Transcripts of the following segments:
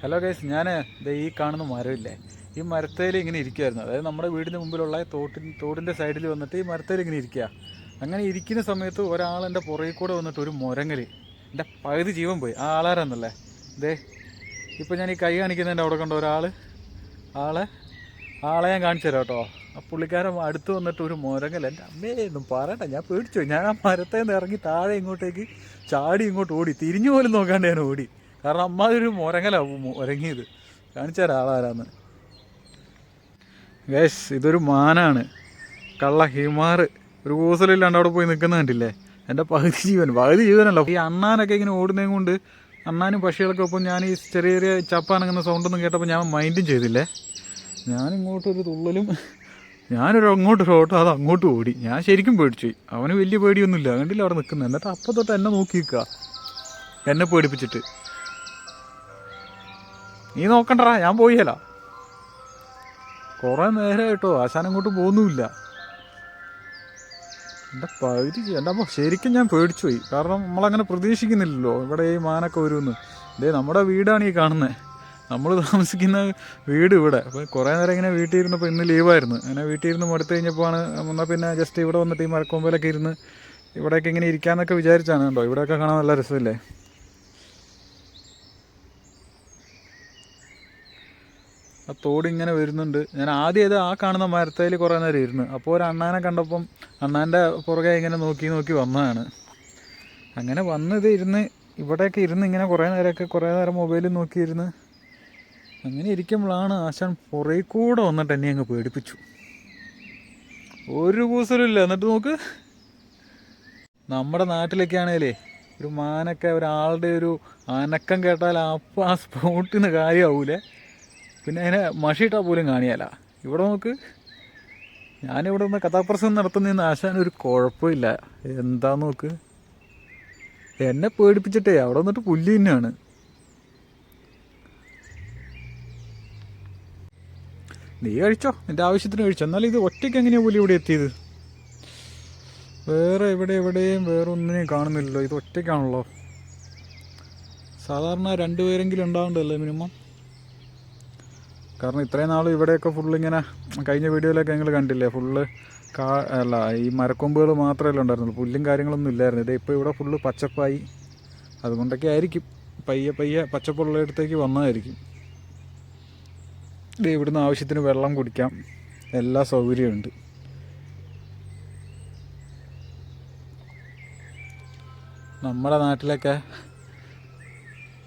Hello guys ഞാൻ ഈ കാണുന്ന മരമില്ലേ ഈ മരത്തേൽ ഇങ്ങനെ ഇരിക്കുമായിരുന്നു അതായത് നമ്മുടെ വീടിന് മുമ്പിലുള്ള തോട്ടിൻ തോടിന്റെ സൈഡിൽ വന്നിട്ട് ഈ മരത്തേൽ ഇങ്ങനെ ഇരിക്കുക അങ്ങനെ ഇരിക്കുന്ന സമയത്ത് ഒരാൾ എന്റെ പുറകിൽ കൂടെ വന്നിട്ട് ഒരു മുരങ്ങൽ എന്റെ പകുതി ജീവൻ പോയി. ആ ആളാരാന്നല്ലേ? ദേ ഇപ്പോൾ ഞാൻ ഈ കൈ കാണിക്കുന്നതിന്റെ അവിടെ കണ്ട ഒരാൾ ആളെ ആളെ ഞാൻ കാണിച്ചു തരാം കേട്ടോ. ആ പുള്ളിക്കാരൻ അടുത്ത് വന്നിട്ട് ഒരു മുരങ്ങൽ എന്റെ അമ്മേ ഒന്നും പറയണ്ട ഞാൻ പേടിച്ചു ഞാൻ ആ മരത്തേന്ന് ഇറങ്ങി താഴെ ഇങ്ങോട്ടേക്ക് ചാടി ഇങ്ങോട്ട് ഓടി. തിരിഞ്ഞു പോലും നോക്കാണ്ട് ഞാൻ ഓടി. കാരണം അമ്മ ഒരു മുരങ്ങലാവും മുരങ്ങിയത്. കാണിച്ച ഒരാളാരാന്ന്. ഗേഷ് ഇതൊരു മാനാണ്. കള്ള ഹിമാറ് ഒരു കൂസലില്ലാണ്ട് അവിടെ പോയി നിൽക്കുന്ന കണ്ടില്ലേ? എന്റെ പകുതി ജീവൻ പകുതി ജീവനല്ല. ഈ അണ്ണാനൊക്കെ ഇങ്ങനെ ഓടുന്നതും കൊണ്ട് അണ്ണാനും പക്ഷികളൊക്കെ ഒപ്പം ഞാൻ ഈ ചെറിയ ചെറിയ ചപ്പാനങ്ങുന്ന സൗണ്ടൊന്നും കേട്ടപ്പോൾ ഞാൻ മൈൻഡും ചെയ്തില്ലേ? ഞാനിങ്ങോട്ടൊരു തുള്ളലും ഞാനൊരു അങ്ങോട്ടൊരു ഓട്ടോ അത് അങ്ങോട്ട് ഓടി. ഞാൻ ശരിക്കും പേടിച്ചു. അവന് വലിയ പേടിയൊന്നുമില്ല. കണ്ടില്ല അവിടെ നിൽക്കുന്നത്? എന്നിട്ട് അപ്പം തൊട്ട് എന്നെ നോക്കി നിൽക്കുക. എന്നെ പേടിപ്പിച്ചിട്ട്. നീ നോക്കണ്ടടാ ഞാൻ പോയല്ല. കുറേ കേട്ടോ ആശാൻ അങ്ങോട്ട് പോകുന്നുമില്ല. എന്റെ പകുതി എന്റെ അപ്പോൾ ശരിക്കും ഞാൻ പേടിച്ചു പോയി. കാരണം നമ്മളങ്ങനെ പ്രതീക്ഷിക്കുന്നില്ലല്ലോ ഇവിടെ ഈ മാനൊക്കെ വരുമെന്ന്. ഇതേ നമ്മുടെ വീടാണ് ഈ കാണുന്നത് നമ്മൾ താമസിക്കുന്ന വീട് ഇവിടെ. അപ്പോൾ കുറേ നേരം ഇങ്ങനെ വീട്ടിൽ ഇരുന്നപ്പോൾ ഇന്ന് ലീവായിരുന്നു. അങ്ങനെ വീട്ടിൽ ഇരുന്ന് മടുത്ത് കഴിഞ്ഞപ്പോഴാണ് എന്നാൽ പിന്നെ ജസ്റ്റ് ഇവിടെ വന്നിട്ട് ഈ മരക്കൊമ്പലൊക്കെ ഇരുന്ന് ഇവിടെയൊക്കെ ഇങ്ങനെ ഇരിക്കാമെന്നൊക്കെ വിചാരിച്ചാണ് കേട്ടോ ഇവിടെയൊക്കെ കാണാൻ നല്ല രസമില്ലേ? ആ തോട് ഇങ്ങനെ വരുന്നുണ്ട്. ഞാൻ ആദ്യം ഇത് ആ കാണുന്ന മരത്തേൽ കുറേ നേരം ഇരുന്ന്. അപ്പോൾ ഒരു അണ്ണാനെ കണ്ടപ്പം അണ്ണാന്റെ പുറകെ ഇങ്ങനെ നോക്കി നോക്കി വന്നതാണ്. അങ്ങനെ വന്നത് ഇരുന്ന് ഇവിടെയൊക്കെ ഇരുന്ന് ഇങ്ങനെ കുറേ നേരമൊക്കെ കുറേ നേരം മൊബൈലിൽ നോക്കിയിരുന്ന് അങ്ങനെ ഇരിക്കുമ്പോഴാണ് ആശാൻ പുറകെ കൂടെ വന്നിട്ട് എന്നെ അങ്ങ് പേടിപ്പിച്ചു. ഒരു കൂസലുമില്ല എന്നിട്ട് നോക്ക്. നമ്മുടെ നാട്ടിലൊക്കെ ആണേലേ ഒരു മാനൊക്കെ ഒരാളുടെ ഒരു അനക്കം കേട്ടാൽ അപ്പം ആ സ്പോട്ടിൽ നിന്ന് കാര്യമാവൂലേ? പിന്നെ അതിനെ മഷിയിട്ടാൽ പോലും കാണിയാല ഇവിടെ നോക്ക്. ഞാനിവിടെ നിന്ന് കഥാപ്രസംഗം നടത്തുന്നതിന് ആശാൻ ഒരു കുഴപ്പമില്ല. എന്താ നോക്ക്. എന്നെ പേടിപ്പിച്ചിട്ടേ അവിടെ വന്നിട്ട് പുല്ല് തന്നെയാണ്. നീ കഴിച്ചോ? നിന്റെ ആവശ്യത്തിന് കഴിച്ചോ. എന്നാലും ഇത് ഒറ്റയ്ക്ക് എങ്ങനെയാ പുലി ഇവിടെ എത്തിയത്? വേറെ എവിടെ എവിടെയും വേറെ ഒന്നിനെയും കാണുന്നില്ലല്ലോ. ഇത് ഒറ്റയ്ക്കാണല്ലോ. സാധാരണ രണ്ടുപേരെങ്കിലും ഉണ്ടാവണ്ടല്ലോ മിനിമം? കാരണം ഇത്രയും നാൾ ഇവിടെയൊക്കെ ഫുള്ള് ഇങ്ങനെ കഴിഞ്ഞ വീഡിയോയിലൊക്കെ നിങ്ങൾ കണ്ടില്ലേ? ഫുള്ള് കാ അല്ല ഈ മരക്കൊമ്പുകൾ മാത്രമല്ല ഉണ്ടായിരുന്നുള്ളൂ. പുല്ലും കാര്യങ്ങളൊന്നും ഇല്ലായിരുന്നു. ഇത് ഇപ്പോൾ ഇവിടെ ഫുള്ള് പച്ചപ്പായി. അതുകൊണ്ടൊക്കെ ആയിരിക്കും. പയ്യെ പയ്യെ പച്ചപ്പുള്ളിടത്തേക്ക് വന്നതായിരിക്കും. ഇത് ഇവിടുന്ന് ആവശ്യത്തിന് വെള്ളം കുടിക്കാം. എല്ലാ സൗകര്യമുണ്ട് നമ്മുടെ നാട്ടിലൊക്കെ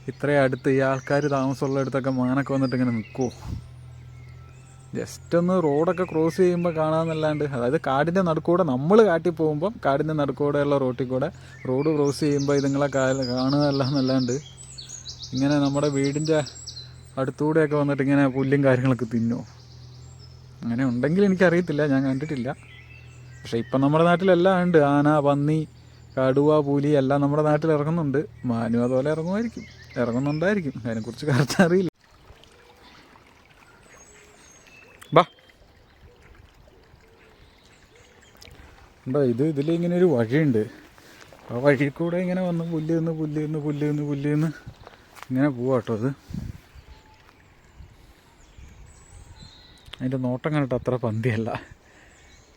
ഇത്രയും അടുത്ത് ഈ ആൾക്കാർ താമസമുള്ള അടുത്തൊക്കെ മാനൊക്കെ വന്നിട്ട് ഇങ്ങനെ നിൽക്കുമോ ജസ്റ്റ് ഒന്ന് റോഡൊക്കെ ക്രോസ് ചെയ്യുമ്പോൾ കാണാമെന്നല്ലാണ്ട് അതായത് കാടിന്റെ നടുക്കൂടെ നമ്മൾ കാട്ടി പോകുമ്പം കാടിന്റെ നടുക്കൂടെയുള്ള റോട്ടിൽ കൂടെ റോഡ് ക്രോസ് ചെയ്യുമ്പോൾ ഇതുങ്ങളെ കാണുകയല്ല എന്നല്ലാണ്ട് ഇങ്ങനെ നമ്മുടെ വീടിന്റെ അടുത്തൂടെയൊക്കെ വന്നിട്ട് ഇങ്ങനെ പുല്ലും കാര്യങ്ങളൊക്കെ തിന്നോ? അങ്ങനെ ഉണ്ടെങ്കിൽ എനിക്കറിയത്തില്ല ഞാൻ കണ്ടിട്ടില്ല. പക്ഷേ ഇപ്പം നമ്മുടെ നാട്ടിലെല്ലാം ഉണ്ട്. ആന പന്നി കടുവ പുലി എല്ലാം നമ്മുടെ നാട്ടിൽ ഇറങ്ങുന്നുണ്ട് മാനു അതുപോലെ ഇറങ്ങുമായിരിക്കും. ഇറങ്ങുന്നുണ്ടായിരിക്കും. അതിനെക്കുറിച്ച് കറക്റ്റ് അറിയില്ല. ബാ. ഇത് ഇതിൽ ഇങ്ങനെ ഒരു വഴിയുണ്ട്. ആ വഴി കൂടെ ഇങ്ങനെ വന്ന് പുല്ല് നിന്ന് പുല്ല് നിന്ന് പുല്ല് നിന്ന് പുല്ല് നിന്ന് ഇങ്ങനെ പോവാട്ടോ അത്. അതിന്റെ നോട്ടം കണ്ടിട്ട് അത്ര പന്തിയല്ല.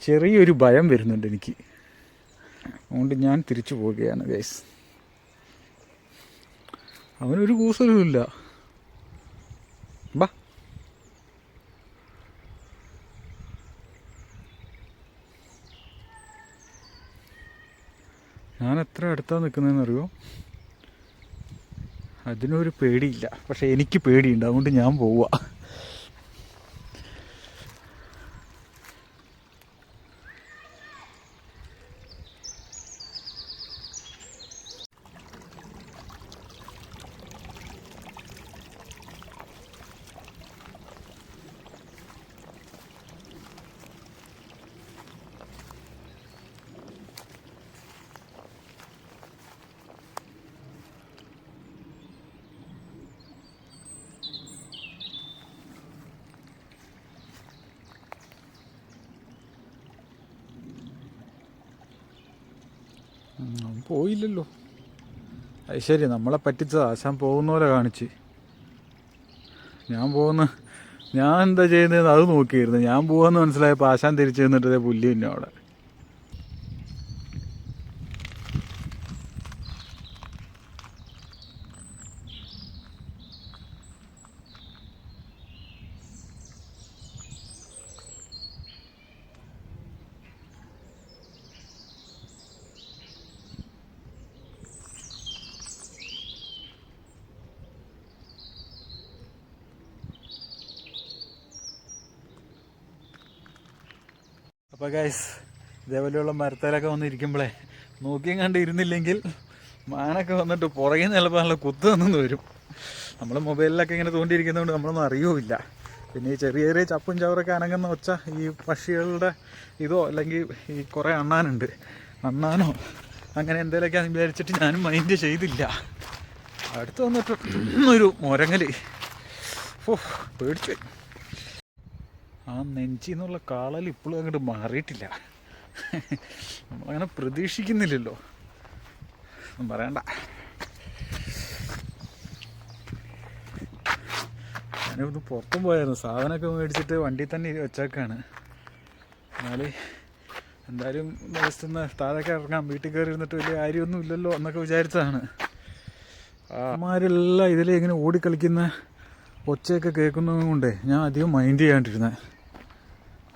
ചെറിയൊരു ഭയം വരുന്നുണ്ട് എനിക്ക്. അതുകൊണ്ട് ഞാൻ തിരിച്ചു പോവുകയാണ് ഗൈസ് അവനൊരു കൂസലുമില്ല ബാ. ഞാൻ എത്ര അടുത്താണ് നിൽക്കുന്നതെന്ന് അറിയോ അതിനൊരു പേടിയില്ല. പക്ഷെ എനിക്ക് പേടിയുണ്ട്. അതുകൊണ്ട് ഞാൻ പോവുക പോയില്ലല്ലോ. അത് ശരി നമ്മളെ പറ്റിച്ചത്. ആശാൻ പോകുന്ന പോലെ കാണിച്ച്. ഞാൻ പോകുന്ന ഞാൻ എന്താ ചെയ്യുന്നത് അത് നോക്കിയിരുന്നു. ഞാൻ പോവാന്ന് മനസ്സിലായപ്പോൾ ആശാൻ തിരിച്ചു നിന്നിട്ട് പുല്ലി തന്നെ അവിടെ. അപ്പോൾ ഗൈസ് ഇതേപോലെയുള്ള മരത്തേലൊക്കെ വന്ന് ഇരിക്കുമ്പോഴേ നോക്കിയും കണ്ട് ഇരുന്നില്ലെങ്കിൽ മാനൊക്കെ വന്നിട്ട് പുറകെ ചിലപ്പോൾ നല്ല കുത്തു വരും. നമ്മൾ മൊബൈലിലൊക്കെ ഇങ്ങനെ തോണ്ടിയിരിക്കുന്നതുകൊണ്ട് നമ്മളൊന്നും അറിയുമില്ല പിന്നെ ഈ ചെറിയ ചെറിയ ചപ്പും ചവറൊക്കെ അനങ്ങുന്ന ഒച്ച ഈ പക്ഷികളുടെ ഇതോ അല്ലെങ്കിൽ ഈ കുറേ അണ്ണാനുണ്ട്. അണ്ണാനോ അങ്ങനെ എന്തെങ്കിലുമൊക്കെ വിചാരിച്ചിട്ട് ഞാനും മൈൻഡ് ചെയ്തില്ല. അടുത്ത് വന്നിട്ട് ഒരു മുരങ്ങൽ ഓ പേടിച്ചു ആ നെഞ്ചിന്നുള്ള കാളൽ ഇപ്പോഴും അങ്ങോട്ട് മാറിയിട്ടില്ല. നമ്മളങ്ങനെ പ്രതീക്ഷിക്കുന്നില്ലല്ലോ. ഒന്നും പറയണ്ട. ഞാനിവിടുന്ന് പുറത്തും പോയായിരുന്നു. സാധനമൊക്കെ മേടിച്ചിട്ട് വണ്ടി തന്നെ വെച്ചേക്കാണ്. എന്നാൽ എന്തായാലും ജസ്റ്റ് ഒന്ന് താഴേക്ക് ഇറങ്ങാം. വീട്ടിൽ കയറി ഇരുന്നിട്ട് വലിയ കാര്യമൊന്നും ഇല്ലല്ലോ എന്നൊക്കെ വിചാരിച്ചതാണ്. അമ്മമാരെല്ലാം ഇതിലെ ഇങ്ങനെ ഓടിക്കളിക്കുന്ന ഒച്ചയൊക്കെ കേൾക്കുന്നത് കൊണ്ട് ഞാൻ അധികം മൈൻഡ് ചെയ്യാണ്ടിരുന്നത്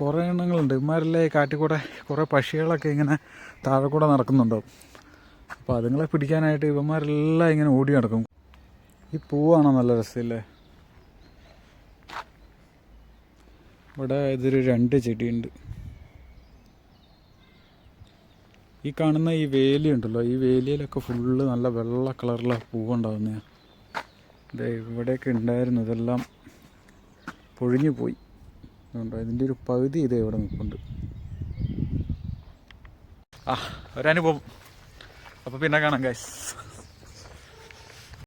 കുറേ എണ്ണങ്ങളുണ്ട്. ഇമാരല്ലേ കാറ്റിക്കൂടെ കുറേ പക്ഷികളൊക്കെ ഇങ്ങനെ താഴെ കൂടെ നടക്കുന്നുണ്ടാവും അപ്പോൾ അതുങ്ങളെ പിടിക്കാനായിട്ട് ഇവന്മാരെല്ലാം ഇങ്ങനെ ഓടി നടക്കും. ഈ പൂവാണോ നല്ല രസമില്ലേ? ഇവിടെ ഇതൊരു രണ്ട് ചെടിയുണ്ട്. ഈ കാണുന്ന ഈ വേലി ഉണ്ടല്ലോ. ഈ വേലിയിലൊക്കെ ഫുള്ള് നല്ല വെള്ള കളറിലെ പൂവുണ്ടാവുന്നതാണ് ഇവിടെയൊക്കെ ഉണ്ടായിരുന്നു ഇതെല്ലാം പൊഴിഞ്ഞു പോയി. അതുകൊണ്ടോ ഇതിന്റെ ഒരു പകുതി ഇതേ ഇവിടെ നിൽപ്പുണ്ട്. ആ ഒരനുഭവം. അപ്പോൾ പിന്നെ കാണാം ഗൈസ്